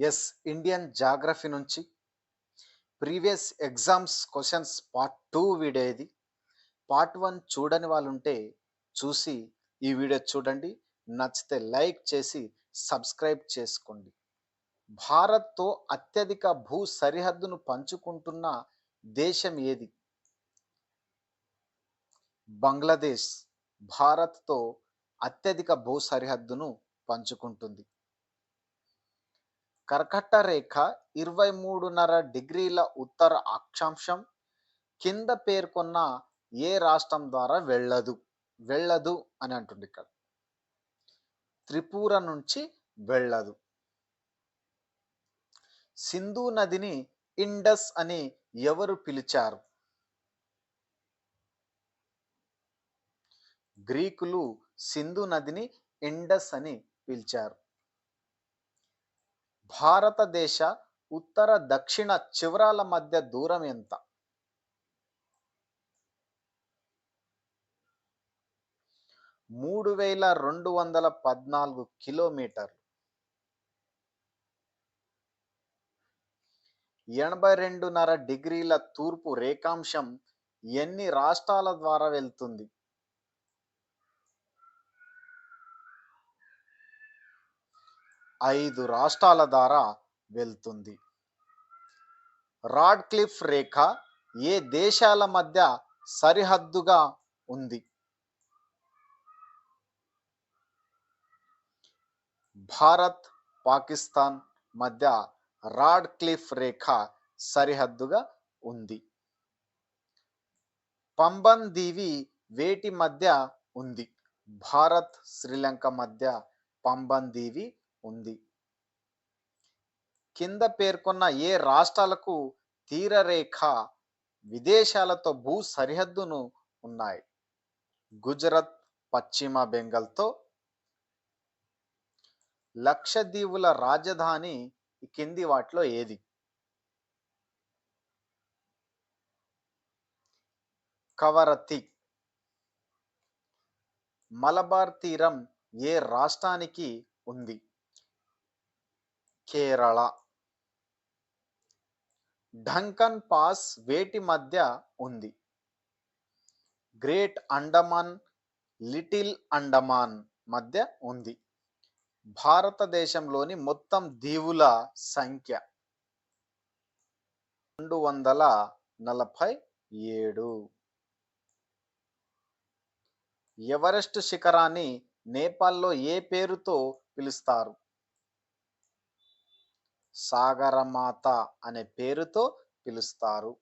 Yes Indian geography నుంచి previous exams questions part two video ఇది part one చూడని వాళ్ళు ఉంటే చూసి ఈ వీడియో చూడండి. నచ్చితే లైక్ చేసి సబ్స్క్రైబ్ చేసుకోండి. భారత్తో అత్యధిక భూ సరిహద్దును పంచుకుంటున్న దేశం ఏది? బంగ్లాదేశ్. భారత్తో అత్యధిక భూ సరిహద్దును పంచుకుంటుంది. కర్కట్ట రేఖ ఇరవై మూడున్నర డిగ్రీల ఉత్తర అక్షాంశం. కింద పేర్కొన్న ఏ రాష్ట్రం ద్వారా వెళ్ళదు? వెళ్ళదు అని అంటుంది ఇక్కడ. త్రిపుర నుంచి వెళ్ళదు. సింధు నదిని ఇండస్ అని ఎవరు పిలిచారు? గ్రీకులు సింధు నదిని ఇండస్ అని పిలిచారు. భారతదేశ ఉత్తర దక్షిణ చివరాల మధ్య దూరం ఎంత? మూడు వేల రెండు వందల పద్నాలుగు కిలోమీటర్లు ఎనభై రెండున్నర డిగ్రీల తూర్పు రేఖాంశం ఎన్ని రాష్ట్రాల ద్వారా వెళ్తుంది? ఐదు రాష్ట్రాల ద్వారా వెళ్తుంది. రాడ్ క్లిఫ్ రేఖ ఏ దేశాల మధ్య సరిహద్దుగా ఉంది? భారత్ పాకిస్తాన్ మధ్య రాడ్ క్లిఫ్ రేఖ సరిహద్దుగా ఉంది. పంబన్ దీవి వేటి మధ్య ఉంది? భారత్ శ్రీలంక మధ్య పంబన్ దీవి ఉంది. కింద పేర్కొన్న ఏ రాష్ట్రాలకు తీరరేఖ విదేశాలతో భూ సరిహద్దును ఉన్నాయి? గుజరాత్ పశ్చిమ బెంగాల్తో లక్షద్వీపుల రాజధాని కింది వాటిలో ఏది? కవరతి మలబార్ తీరం ఏ రాష్ట్రానికి ఉంది? కేరళ. ఢంకన్ పాస్ వేటి మధ్య ఉంది? గ్రేట్ అండమాన్ లిటిల్ అండమాన్ మధ్య ఉంది. భారతదేశంలోని మొత్తం దీవుల సంఖ్య రెండు వందల నలభై ఏడు. ఎవరెస్ట్ శిఖరాన్ని నేపాల్లో ఏ పేరుతో పిలుస్తారు? సాగరమాత అనే పేరుతో పిలుస్తారు.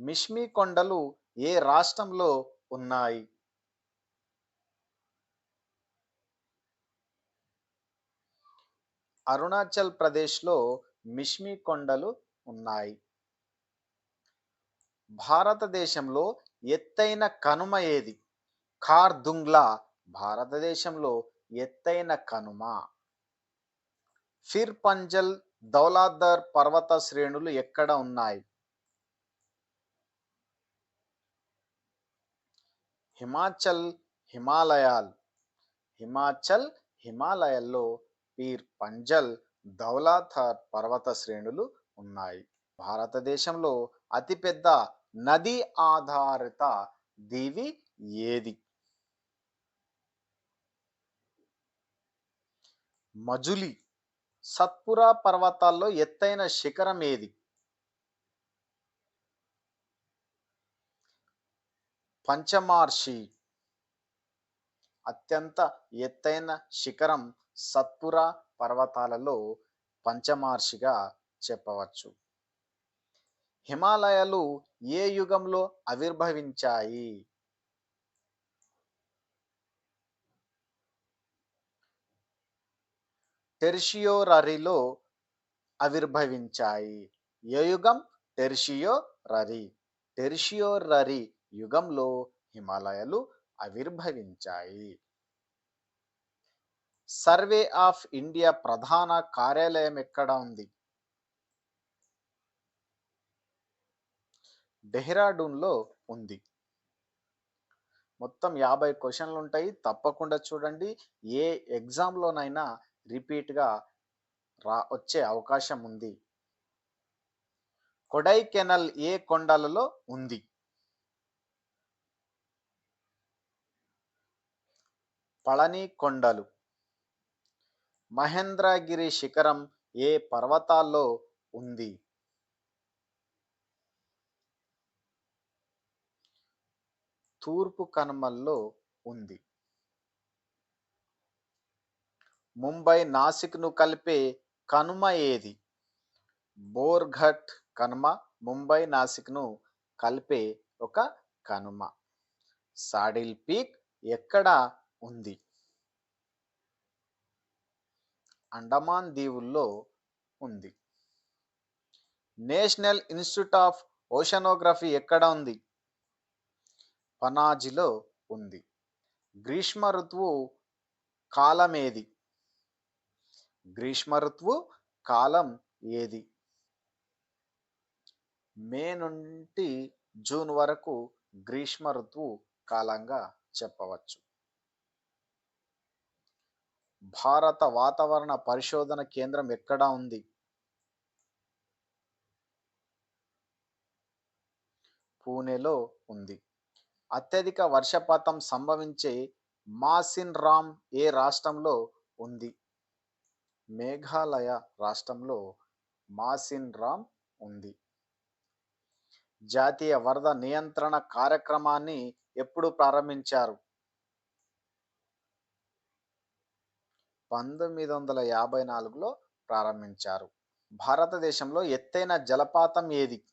మిష్మి కొండలు ఏ రాష్ట్రంలో ఉన్నాయి? అరుణాచల్ ప్రదేశ్లో మిష్మి కొండలు ఉన్నాయి. భారతదేశంలో ఎత్తైన కనుమ ఏది? ఖార్దుంగ్లా భారతదేశంలో ఎత్తైన కనుమ. ఫిర్ పంజల్ దౌలాదర్ పర్వత శ్రేణులు ఎక్కడ ఉన్నాయి? హిమాచల్ హిమాలయాల్. హిమాచల్ హిమాలయాల్లో పీర్ పంజల్ దౌలాథర్ పర్వత శ్రేణులు ఉన్నాయి. భారతదేశంలో అతిపెద్ద నది ఆధారిత దీవి ఏది? మజులి. సత్పురా పర్వతాల్లో ఎత్తైన శిఖరం ఏది? పంచమార్షి అత్యంత ఎత్తైన శిఖరం సత్పురా పర్వతాలలో పంచమార్షిగా చెప్పవచ్చు. హిమాలయాలు ఏ యుగంలో ఆవిర్భవించాయి? టెర్షియోరరీలో ఆవిర్భవించాయి. ఏ యుగం? టెర్షియోరరీ. టెర్షియోరరీ యుగంలో హిమాలయాలు ఆవిర్భవించాయి. సర్వే ఆఫ్ ఇండియా ప్రధాన కార్యాలయం ఎక్కడ ఉంది? డెహ్రాడూన్లో ఉంది. మొత్తం యాభై క్వశ్చన్లు ఉంటాయి. తప్పకుండా చూడండి. ఏ ఎగ్జామ్లోనైనా రిపీట్గా రా వచ్చే అవకాశం ఉంది. కొడైకెనల్ ఏ కొండలలో ఉంది? పళని కొండలు. మహేంద్రగిరి శిఖరం ఏ పర్వతాల్లో ఉంది? తూర్పు కనుమల్లో ఉంది. ముంబై నాసిక్ను కలిపే కనుమ ఏది? బోర్ఘట్ కనుమ ముంబై నాసిక్ను కలిపే ఒక కనుమ. సాడిల్ పీక్ ఎక్కడ ఉంది? అండమాన్ దీవుల్లో ఉంది. నేషనల్ ఇన్స్టిట్యూట్ ఆఫ్ ఓషనోగ్రఫీ ఎక్కడ ఉంది? పనాజిలో ఉంది. గ్రీష్మ ఋతువు కాలమేది? గ్రీష్మ ఋతువు కాలం ఏది? మే నుండి జూన్ వరకు గ్రీష్మ ఋతువు కాలంగా చెప్పవచ్చు. భారత వాతావరణ పరిశోధన కేంద్రం ఎక్కడ ఉంది? పూణేలో ఉంది. అత్యధిక వర్షపాతం సంభవించే మాసిన్ రామ్ ఏ రాష్ట్రంలో ఉంది? మేఘాలయ రాష్ట్రంలో మాసిన్ రామ్ ఉంది. జాతీయ వరద నియంత్రణ కార్యక్రమాన్ని ఎప్పుడు ప్రారంభించారు? పంతొమ్మిది వందల యాభై నాలుగులో ప్రారంభించారు. భారతదేశంలో ఎత్తైన జలపాతం ఏది?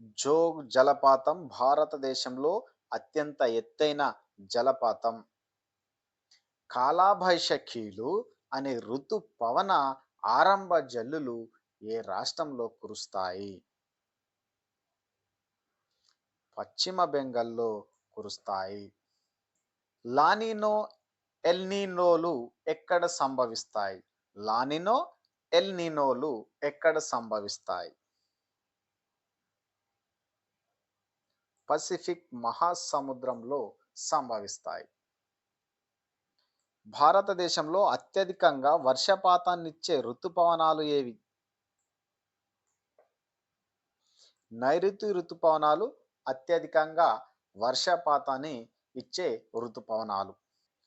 జోగ్ జలపాతం భారతదేశంలో అత్యంత ఎత్తైన జలపాతం. కాలాభైషఖీలు అనే ఋతు పవన ఆరంభ జల్లులు ఏ రాష్ట్రంలో కురుస్తాయి? పశ్చిమ బెంగాల్లో కురుస్తాయి. లానినో ఎల్నినోలు ఎక్కడ సంభవిస్తాయి? లానినో ఎల్నినోలు ఎక్కడ సంభవిస్తాయి? పసిఫిక్ మహాసముద్రంలో సంభవిస్తాయి. భారతదేశంలో అత్యధికంగా వర్షపాతాన్నిచ్చే ఋతుపవనాలు ఏవి? నైరుతి ఋతుపవనాలు అత్యధికంగా వర్షపాతాన్ని ఇచ్చే ఋతుపవనాలు.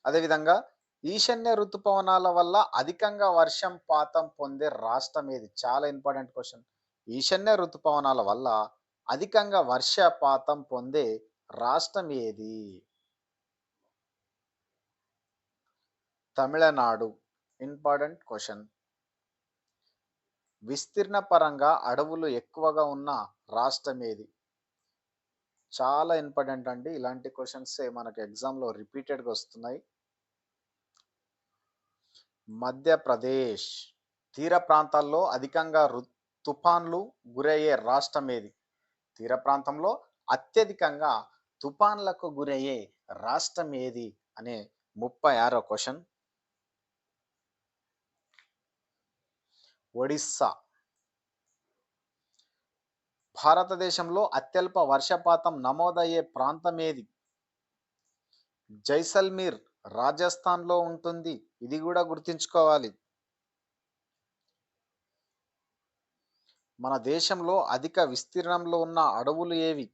అదేవిధంగా ఈశాన్య ఋతుపవనాల వల్ల అధికంగా వర్షం పాతం పొందే రాష్ట్రం ఏది? చాలా ఇంపార్టెంట్ క్వశ్చన్. ఈశాన్య ఋతుపవనాల వల్ల అధికంగా వర్షపాతం పొందే రాష్ట్రం ఏది? తమిళనాడు. Important question. విస్తీర్ణ పరంగా అడవులు ఎక్కువగా ఉన్న రాష్ట్రం ఏది చాలా ఇంపార్టెంట్ అండి. ఇలాంటి క్వశ్చన్సే మనకు ఎగ్జామ్లో రిపీటెడ్గా వస్తున్నాయి. మధ్యప్రదేశ్. తీర ప్రాంతాల్లో అధికంగా రు తుఫాన్లు గురయ్యే రాష్ట్రం ఏది తీర ప్రాంతంలో అత్యధికంగా తుఫాన్లకు గురయ్యే రాష్ట్రం ఏది అనే ముప్పై ఆరో క్వశ్చన్. ఒడిస్సా. భారతదేశంలో అత్యల్ప వర్షపాతం నమోదయ్యే ప్రాంతం ఏది జైసల్మీర్ రాజస్థాన్లో ఉంటుంది. ఇది కూడా గుర్తుంచుకోవాలి. మన దేశంలో అధిక విస్తీర్ణంలో ఉన్న అడవులు ఏవి?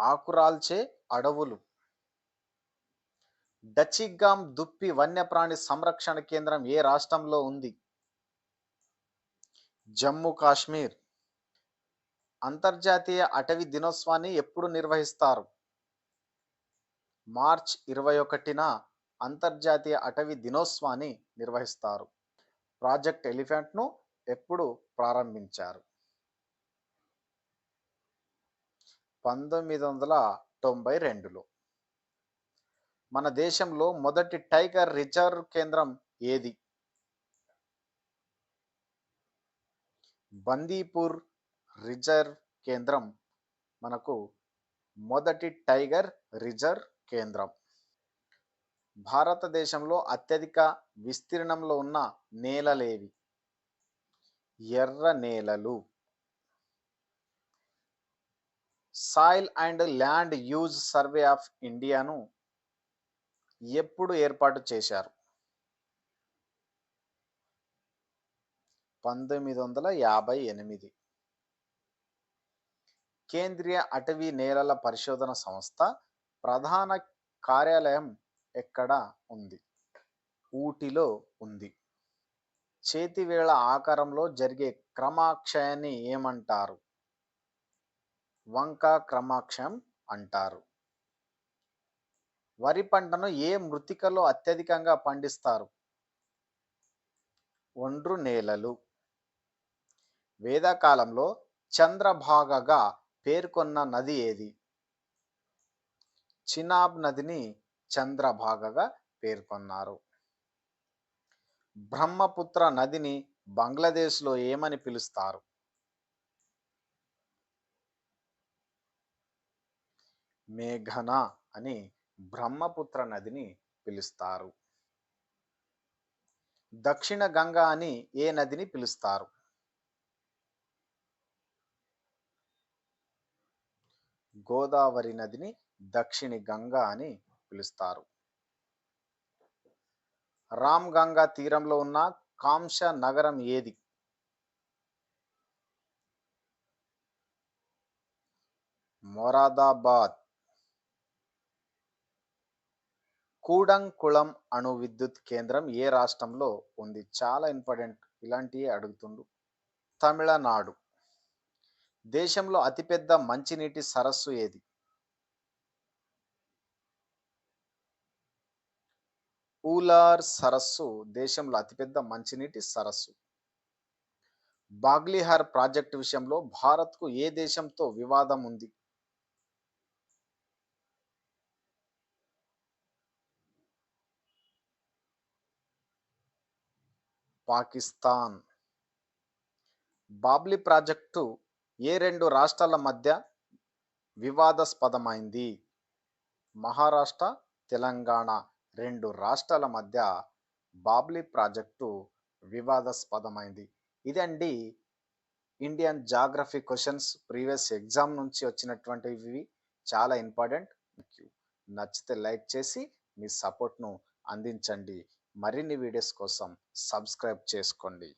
ఆకురాల్చే అడవులు. డచిగ్గామ్ దుప్పి వన్యప్రాణి సంరక్షణ కేంద్రం ఏ రాష్ట్రంలో ఉంది? జమ్మూ కాశ్మీర్. అంతర్జాతీయ అటవీ దినోత్సవాన్ని ఎప్పుడు నిర్వహిస్తారు? మార్చ్ ఇరవై ఒకటిన అంతర్జాతీయ అటవీ దినోత్సవాన్ని నిర్వహిస్తారు. ప్రాజెక్ట్ ఎలిఫెంట్ను ఎప్పుడు ప్రారంభించారు? పంతొమ్మిది వందల తొంభై రెండులో. మన దేశంలో మొదటి టైగర్ రిజర్వ్ కేంద్రం ఏది? బందీపూర్ రిజర్వ్ కేంద్రం మనకు మొదటి టైగర్ రిజర్వ్ కేంద్రం. భారతదేశంలో అత్యధిక విస్తీర్ణంలో ఉన్న నేలలేవి? ఎర్ర నేలలు. Soil and land use survey of ఇండియాను ఎప్పుడు ఏర్పాటు చేశారు? పంతొమ్మిది వందల యాభై ఎనిమిది. కేంద్రీయ అటవీ నేలల పరిశోధన సంస్థ ప్రధాన కార్యాలయం ఎక్కడ ఉంది? ఊటీలో ఉంది. చేతివేళ ఆకారంలో జరిగే క్రమాక్షయాన్ని ఏమంటారు? వంక క్రమాక్షయం అంటారు. వరి పంటను ఏ మృతికలో అత్యధికంగా పండిస్తారు? ఒండ్రు నేలలు. వేదకాలంలో చంద్రభాగగా పేర్కొన్న నది ఏది? చినాబ్ నదిని చంద్రభాగగా పేర్కొన్నారు. బ్రహ్మపుత్ర నదిని బంగ్లాదేశ్లో ఏమని పిలుస్తారు? మేఘన అని బ్రహ్మపుత్ర నదిని పిలుస్తారు. దక్షిణ గంగా అని ఏ నదిని పిలుస్తారు? గోదావరి నదిని దక్షిణ గంగా అని పిలుస్తారు. రామ్ గంగా తీరంలో ఉన్న కాంశ నగరం ఏది? మొరాదాబాద్. కూడంకుళం అణు విద్యుత్ కేంద్రం ఏ రాష్ట్రంలో ఉంది? చాలా ఇంపార్టెంట్. ఇలాంటివి అడుగుతుండు. తమిళనాడు. దేశంలో అతిపెద్ద మంచినీటి సరస్సు ఏది? ఊలార్ సరస్సు దేశంలో అతిపెద్ద మంచినీటి సరస్సు. బాగ్లిహార్ ప్రాజెక్టు విషయంలో భారత్కు ఏ దేశంతో వివాదం ఉంది? పాకిస్తాన్. బాబ్లీ ప్రాజెక్టు ఏ రెండు రాష్ట్రాల మధ్య వివాదాస్పదమైంది? మహారాష్ట్ర తెలంగాణ రెండు రాష్ట్రాల మధ్య బాబ్లీ ప్రాజెక్టు వివాదాస్పదమైంది. ఇదండి Indian geography questions previous exam నుంచి వచ్చినటువంటివి. చాలా ఇంపార్టెంట్. నచ్చితే లైక్ చేసి మీ సపోర్ట్ను అందించండి. మరిన్ని వీడియోస్ కోసం సబ్స్క్రైబ్ చేసుకోండి.